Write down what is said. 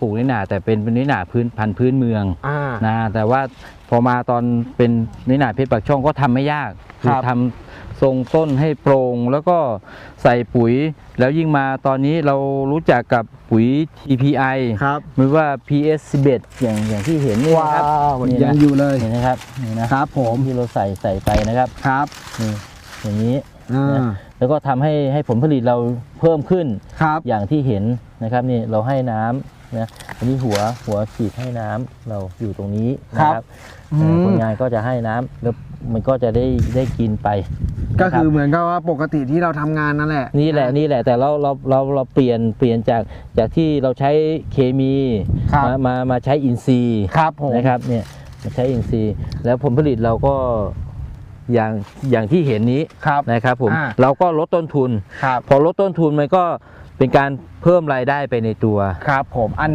ปลูกน้อยหนาแต่เป็นเป็นน้อยหนาพื้นพันธุ์พื้นเมืองอ่า นะแต่ว่าพอมาตอนเป็นน้อยหนาเพชรปากช่องก็ทำไม่ยากครับ ทำทรงต้นให้โปร่งแล้วก็ใส่ปุ๋ย แล้วยิ่งมาตอนนี้เรารู้จักกับปุ๋ย TPI ครับไม่ว่า PS 11อย่างอย่างที่เห็นนี่ว้านะครับวนี่ยังนะอยู่เลยเห็นนะครับนี่นะครับผมที่เราใส่ใส่ไปนะครับครับนี่อย่างนี้ อ่าแล้วก็ทำให้ให้ผลผลิตเราเพิ่มขึ้น ครับ อย่างที่เห็นนะครับนี่เราให้น้ำ นะอันนี้หัวหัวฉีดให้น้ำเราอยู่ตรงนี้นะครับอืเอ่อมคนงานก็จะให้น้ำแล้วมันก็จะได้ได้กินไป ก็นะรับคือเหมือนกับว่าปกติที่เราทำงานนั่นแหละนี่แหละนี่แหละแต่เราเราเราเราเปลี่ยนเปลี่ยนจากจากที่เราใช้เคมีครับมามามาใช้อินทรีย์ครับผมนะครับเนี่ยมาใช้อินทรีย์ แล้วผลผลิตเราก็อย่างอย่างที่เห็นนี้ครับนะครับผมอ่าเราก็ลดต้นทุนครับพอลดต้นทุนมันก็ เป็นการเพิ่มรายได้ไปในตัว ครับผมอัน